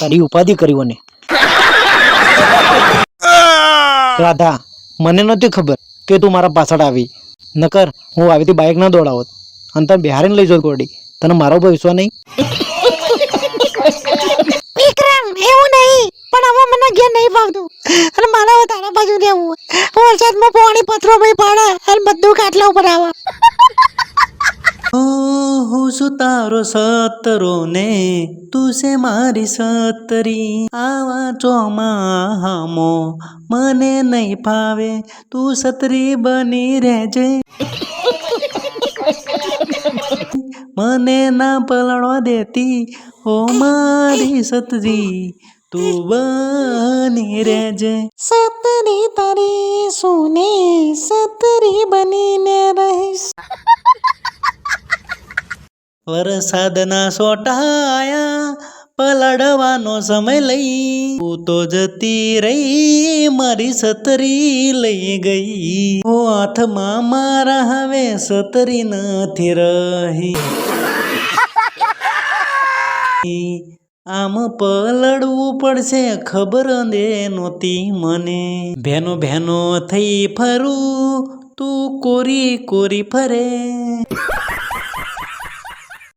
તારી ઉપાધિ કર્યો ને રાધા મને નથી ખબર કે તું મારા પાછળ આવી. નકર હું આવીથી બાઇક ના દોડાવત. અને તને બિહારીને લઈ જતો ગોડી તને મારો ઉપર વિશ્વાસ નહીં? વિક્રમ એવું નહીં. પણ હવે મને ઘેર નહીં ભાવતું અને મારે હવે તારા બાજુ રહેવું. વરસાદમાં પાણી પથરો ભાઈ પાડા. અને બધું કાટલા ઉપર આવે. હું છું તારો સતરો ને, તું છે મારી સતરી. આવા ચોમાહામો મને નહીં ફાવે, તું સતરી બની રહેજે. મને ના પલળવા દેતી, ઓ મારી સતરી, તું બની રહેજે. સતરી તારી સુને, સતરી બનીને રહીશ. વરસાદના સોટાયા પલાડવાનો સમય લઈ તું તો જતી રહી, મારી સતરી લઈ ગઈ. ઓ હાથમાં મારા હવે સતરી નથી રહી. આમ પલડવું પડશે, ખબર દે નહોતી મને. ભેનો ભેનો થઈ ફરું, તું કોરી કોરી ફરે.